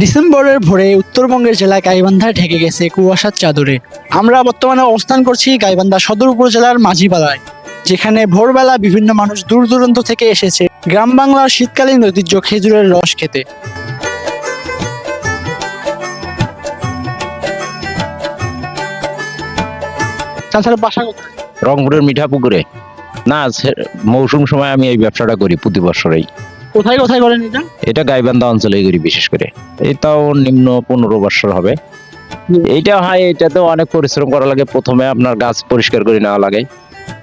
ডিসেম্বরের ভোরে উত্তরবঙ্গের জেলা গাইবান্ধায় ঢেকে গেছে কুয়াশার চাদরে। আমরা বর্তমানে অবস্থান করছি গাইবান্ধা সদর উপজেলার মাঝিপাড়ায়, যেখানে ভোরবেলা বিভিন্ন মানুষ দূর দূরান্ত থেকে এসেছে গ্রাম বাংলার শীতকালীন ঐতিহ্য খেজুরের রস খেতে? রংপুরের মিঠাপুকুরে। না মৌসুম সময় আমি এই ব্যবসাটা করি প্রতি বছরেই। কোথায় কোথায় করেন এটা? এটা গাইবান্ধা অঞ্চলেই করি বিশেষ করে। এটাও নিম্ন পনেরো বছর হবে। এইটা হয় এটাতে অনেক পরিশ্রম করা লাগে। প্রথমে আপনার গাছ পরিষ্কার করে নেওয়া লাগে।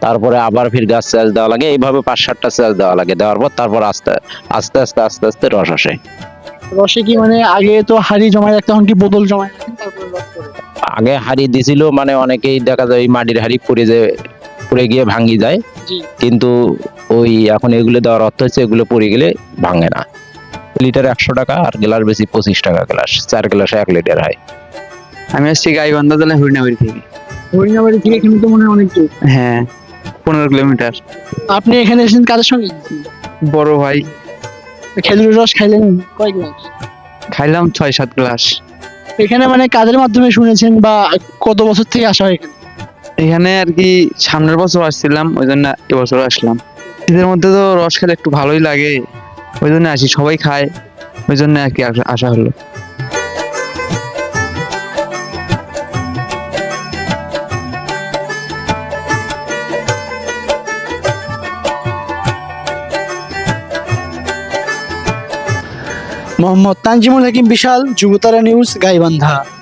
তারপরে আবার ফির গাছ চাষ দেওয়া লাগে। এইভাবে পাঁচ সাতটা চাষ দেওয়া লাগে। দেওয়ার পর তারপর আস্তে আস্তে আস্তে আস্তে আস্তে রস আসে। রসে কি মানে আগে তো হাড়ি জমায় রাখতে এখন কি বোতল করে আগে হাড়ি দিছিল মানে অনেকেই দেখা যায় মাটির হাড়ি পড়ে যে পড়ে গিয়ে ভাঙ্গি যায়। কিন্তু ওই এখন এগুলো দেওয়ার অর্থ হচ্ছে এগুলো পড়ে গেলে ভাঙে না। লিটার একশো টাকা আর গ্লাস বেশি পঁচিশ টাকা গ্লাস। চার গ্লাসে এক লিটার হয়। আমি আসছি গাইবান্ধা জেলা হরিণাবাড়ি থেকে। হরিণাবাড়ি থেকে এখানে তো মনে হয় অনেক দূর। হ্যাঁ পনেরো কিলোমিটার। আপনি এখানে এসেছেন কাদের সঙ্গে? বড় ভাই। খেজুরের রস খাইলেন কয় গ্লাস? খাইলাম ছয় সাত গ্লাস। এখানে মানে কাজের মাধ্যমে শুনেছেন বা কত বছর থেকে আসা হয় এখানে? এখানে আর কি সামনের বছর আসছিলাম ওই জন্য এবছর আসলাম। শীতের মধ্যে তো রস খেলে একটু ভালোই লাগে ওই জন্য আসি, সবাই খায় ওই জন্য আর কি আসা- হলো। মোহাম্মদ তানজিমুল হাকিম বিশাল, যুবতারা নিউজ, গাইবান্ধা।